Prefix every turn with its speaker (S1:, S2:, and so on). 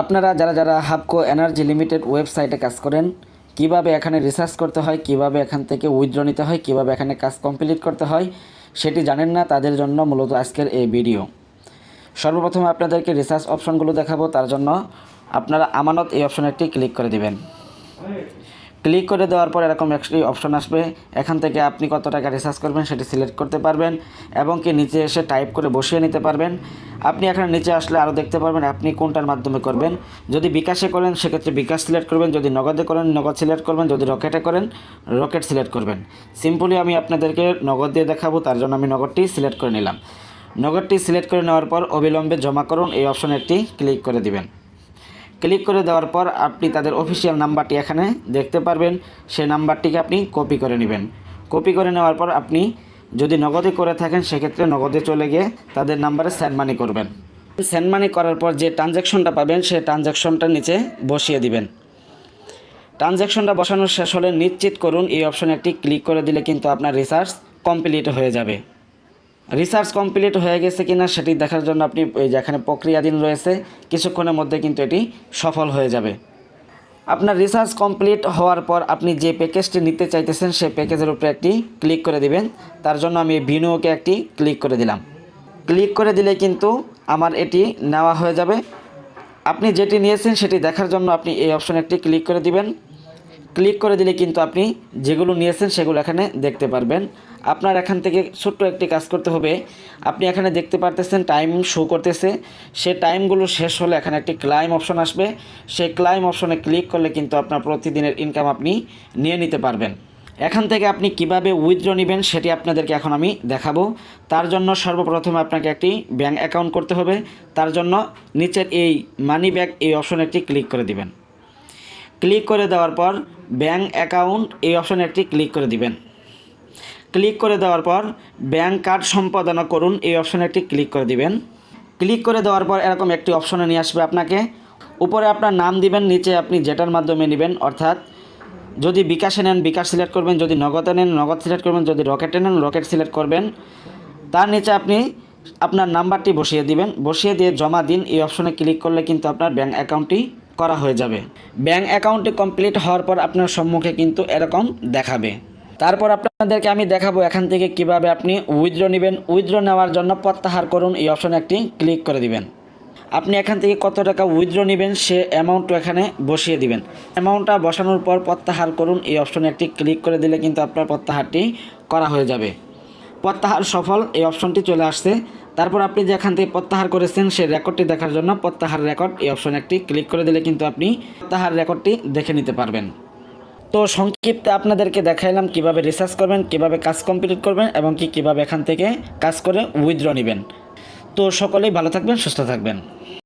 S1: আপনারা যারা যারা হাবকো এনার্জি লিমিটেড ওয়েবসাইটে কাজ করেন, কীভাবে এখানে রিসার্চ করতে হয়, কীভাবে এখান থেকে উইথড্র নিতে হয়, কীভাবে এখানে কাজ কমপ্লিট করতে হয়, সেটি জানেন না, তাদের জন্য মূলত আজকের এই ভিডিও সর্বপ্রথমে আপনাদেরকে রিসার্চ অপশনগুলো দেখাবো, তার জন্য আপনারা আমানত এই অপশনে একটি ক্লিক করে দিবেন। ক্লিক করে দেওয়ার পর এরকম একটি অপশন আসবে। এখান থেকে আপনি কত টাকা রিসার্চ করবেন সেটি সিলেক্ট করতে পারবেন এবং কি নিচে এসে টাইপ করে বসিয়ে নিতে পারবেন। আপনি এখানে নিচে আসলে আরও দেখতে পারবেন আপনি কোনটার মাধ্যমে করবেন। যদি বিকাশে করেন সেক্ষেত্রে বিকাশ সিলেক্ট করবেন, যদি নগদে করেন নগদ সিলেক্ট করবেন, যদি রকেটে করেন রকেট সিলেক্ট করবেন। সিম্পলি আমি আপনাদেরকে নগদ দিয়ে দেখাবো, তার জন্য আমি নগদটি সিলেক্ট করে নিলাম। নগদটি সিলেক্ট করে নেওয়ার পর অবিলম্বে জমা করুন, এই অপশনে একটি ক্লিক করে দিবেন। ক্লিক করে দেওয়ার পর আপনি তাদের অফিসিয়াল নাম্বারটি এখানে দেখতে পারবেন। সেই নাম্বারটিকে আপনি কপি করে নেবেন। কপি করে নেওয়ার পর আপনি যদি নগদে করে থাকেন, সেক্ষেত্রে নগদে চলে গিয়ে তাদের নাম্বারে সেন্ড মানি করবেন। সেন্ড মানি করার পর যে ট্রানজ্যাকশনটা পাবেন, সেই ট্রানজ্যাকশনটা নিচে বসিয়ে দিবেন। ট্রানজ্যাকশনটা বসানো শেষ হলে নিশ্চিত করুন, এই অপশনে একটি ক্লিক করে দিলে কিন্তু আপনার রিসার্চ কমপ্লিট হয়ে যাবে। রিসার্চ কমপ্লিট হয়ে গেছে কিনা সেটি দেখার জন্য আপনি যেখানে প্রক্রিয়াধীন রয়েছে, কিছুক্ষণের মধ্যে কিন্তু এটি সফল হয়ে যাবে। আপনার রিসার্চ কমপ্লিট হওয়ার পর আপনি যে প্যাকেজটি নিতে চাইতেছেন, সেই প্যাকেজের উপরে একটি ক্লিক করে দিবেন। তার জন্য আমি ভিনুওকে একটি ক্লিক করে দিলাম। ক্লিক করে দিলে কিন্তু আমার এটি নেওয়া হয়ে যাবে। আপনি যেটি নিয়েছেন সেটি দেখার জন্য আপনি এই অপশনে একটি ক্লিক করে দিবেন। ক্লিক করে দিলে কিন্তু আপনি যেগুলো নিয়েছেন সেগুলো এখানে দেখতে পারবেন। আপনার এখান থেকে ছোট্ট একটি কাজ করতে হবে। আপনি এখানে দেখতে পারতেছেন টাইম শো করতেছে। সে টাইমগুলো শেষ হলে এখানে একটি ক্লাইম অপশন আসবে। সেই ক্লাইম অপশনে ক্লিক করলে কিন্তু আপনার প্রতিদিনের ইনকাম আপনি নিয়ে নিতে পারবেন। এখান থেকে আপনি কীভাবে উইথড্র নেবেন সেটি আপনাদেরকে এখন আমি দেখাবো। তার জন্য সর্বপ্রথমে আপনাকে একটি ব্যাঙ্ক অ্যাকাউন্ট করতে হবে। তার জন্য নিচের এই মানি ব্যাগ এই অপশনে একটি ক্লিক করে দিবেন। ক্লিক করে দেওয়ার পর ব্যাঙ্ক অ্যাকাউন্ট, এই অপশনে একটি ক্লিক করে দিবেন। ক্লিক করে দেওয়ার পর ব্যাঙ্ক কার্ড সম্পাদনা করুন, এই অপশনে একটি ক্লিক করে দিবেন। ক্লিক করে দেওয়ার পর এরকম একটি অপশনে নিয়ে আসবে আপনাকে। উপরে আপনার নাম দিবেন, নিচে আপনি যেটার মাধ্যমে নেবেন, অর্থাৎ যদি বিকাশে নেন, বিকাশ সিলেক্ট করবেন, যদি নগদে নেন, নগদ সিলেক্ট করবেন, যদি রকেটে নেন, রকেট সিলেক্ট করবেন। তার নিচে আপনি আপনার নাম্বারটি বসিয়ে দিবেন। বসিয়ে দিয়ে জমা দিন, এই অপশনে ক্লিক করলে কিন্তু আপনার ব্যাঙ্ক অ্যাকাউন্টটি করা হয়ে যাবে। ব্যাঙ্ক অ্যাকাউন্টটি কমপ্লিট হওয়ার পর আপনার সম্মুখে কিন্তু এরকম দেখাবে। তারপর আপনাদেরকে আমি দেখাবো এখান থেকে কীভাবে আপনি উইথড্র নেবেন। উইথড্র নেওয়ার জন্য প্রত্যাহার করুন। এই অপশনে একটি ক্লিক করে দিবেন। আপনি এখান থেকে কত টাকা উইথড্র নেবেন সে অ্যামাউন্টটা এখানে বসিয়ে দিবেন। অ্যামাউন্টটা বসানোর পর প্রত্যাহার করুন। এই অপশনে একটি ক্লিক করে দিলে কিন্তু আপনার প্রত্যাহারটি করা হয়ে যাবে। প্রত্যাহার সফল এই অপশনটি চলে আসছে। তারপর আপনি যেখান থেকে প্রত্যাহার করেছেন সেই রেকর্ডটি দেখার জন্য প্রত্যাহার রেকর্ড এই অপশন একটি ক্লিক করে দিলে কিন্তু আপনি প্রত্যাহার রেকর্ডটি দেখে নিতে পারবেন। তো সংক্ষিপ্তে আপনাদেরকে দেখাইলাম কীভাবে রিসার্চ করবেন, কীভাবে কাজ কমপ্লিট করবেন এবং কি কীভাবে এখান থেকে কাজ করে উইথড্র নেবেন। তো সকলেই ভালো থাকবেন, সুস্থ থাকবেন।